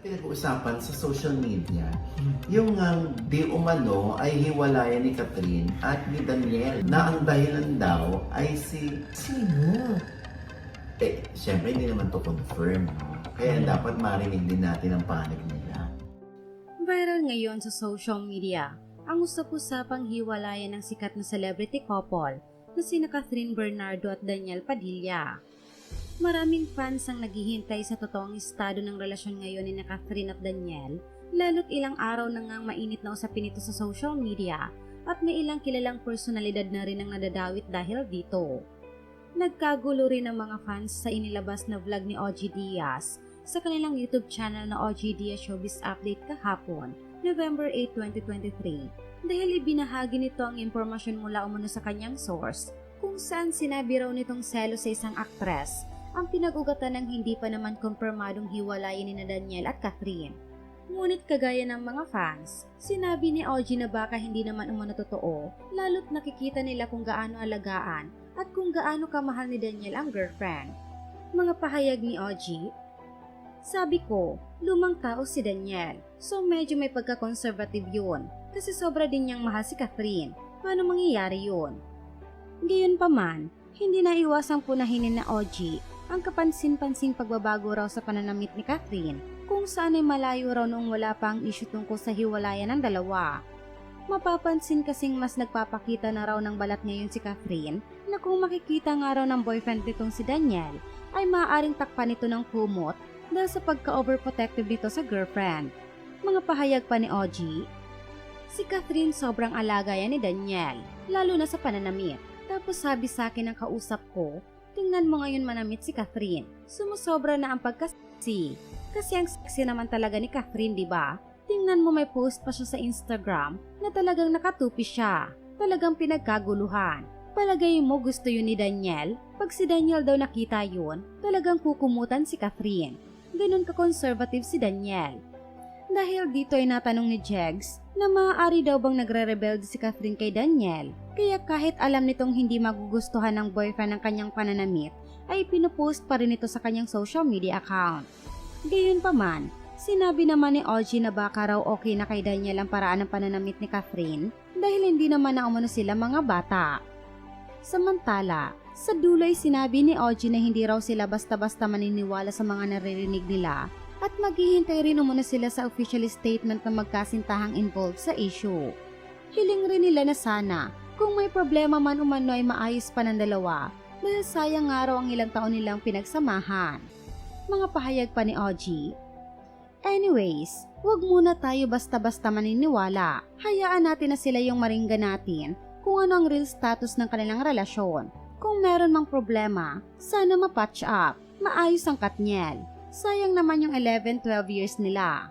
pinag-uusapan sa social media, yung um, di umano ay hiwalayan ni Catherine at ni Daniel na ang dahilan daw ay si... Sino? Eh, syempre hindi naman to confirm. no? Kaya Hmm. dapat marinig din natin ang panig nila. Viral ngayon sa social media ang usap-usapang hiwalayan ng sikat na celebrity couple na sina Catherine Bernardo at Daniel Padilla. Maraming fans ang naghihintay sa totoong estado ng relasyon ngayon ni na Catherine at Daniel, lalo't ilang araw na ngang mainit na usapin ito sa social media at may ilang kilalang personalidad na rin ang nadadawit dahil dito. Nagkagulo rin ang mga fans sa inilabas na vlog ni OG Diaz sa kanilang YouTube channel na OG Diaz Showbiz Update kahapon, November 8, 2023, dahil ibinahagi nito ang impormasyon mula umano sa kanyang source kung saan sinabi raw nitong selo sa isang aktres ang pinag-ugatan ng hindi pa naman kumpirmadong hiwalayan ni na Daniel at Catherine. Ngunit kagaya ng mga fans, sinabi ni OG na baka hindi naman umano totoo, lalo't nakikita nila kung gaano alagaan at kung gaano kamahal ni Daniel ang girlfriend. Mga pahayag ni OG, sabi ko, lumang tao si Daniel, so medyo may pagka-conservative yun, kasi sobra din niyang mahal si Catherine. Paano mangyayari yun? Gayon pa man, hindi na iwasang punahinin na OG ang kapansin-pansing pagbabago raw sa pananamit ni Catherine kung saan ay malayo raw noong wala pa ang issue tungkol sa hiwalayan ng dalawa. Mapapansin kasing mas nagpapakita na raw ng balat ngayon si Catherine na kung makikita nga raw ng boyfriend nitong si Daniel ay maaaring takpan ito ng kumot dahil sa pagka-overprotective nito sa girlfriend. Mga pahayag pa ni OG, si Catherine sobrang alaga yan ni Daniel, lalo na sa pananamit. Tapos sabi sa akin ng kausap ko, tingnan mo ngayon manamit si Catherine. Sumusobra na ang pagkasexy. Kasi ang sexy naman talaga ni Catherine, di ba? Tingnan mo may post pa siya sa Instagram na talagang nakatupi siya. Talagang pinagkaguluhan. Palagay mo gusto yun ni Daniel? Pag si Daniel daw nakita yun, talagang kukumutan si Catherine. Ganun ka-conservative si Daniel. Dahil dito ay natanong ni Jegs na maaari daw bang nagre-rebelde si Catherine kay Daniel. Kaya kahit alam nitong hindi magugustuhan ng boyfriend ng kanyang pananamit, ay pinupost pa rin ito sa kanyang social media account. Gayon pa man, sinabi naman ni OG na baka raw okay na kay Daniel ang paraan ng pananamit ni Catherine dahil hindi naman na umano sila mga bata. Samantala, sa dulo ay sinabi ni OG na hindi raw sila basta-basta maniniwala sa mga naririnig nila at maghihintay rin umano sila sa official statement ng magkasintahang involved sa issue. Hiling rin nila na sana kung may problema man umano ay maayos pa ng dalawa dahil sayang nga raw ang ilang taon nilang pinagsamahan. Mga pahayag pa ni OG. Anyways, wag muna tayo basta-basta maniniwala. Hayaan natin na sila yung maringgan natin kung ano ang real status ng kanilang relasyon. Kung meron mang problema, sana ma-patch up. Maayos ang Katniel. Sayang naman yung 11-12 years nila.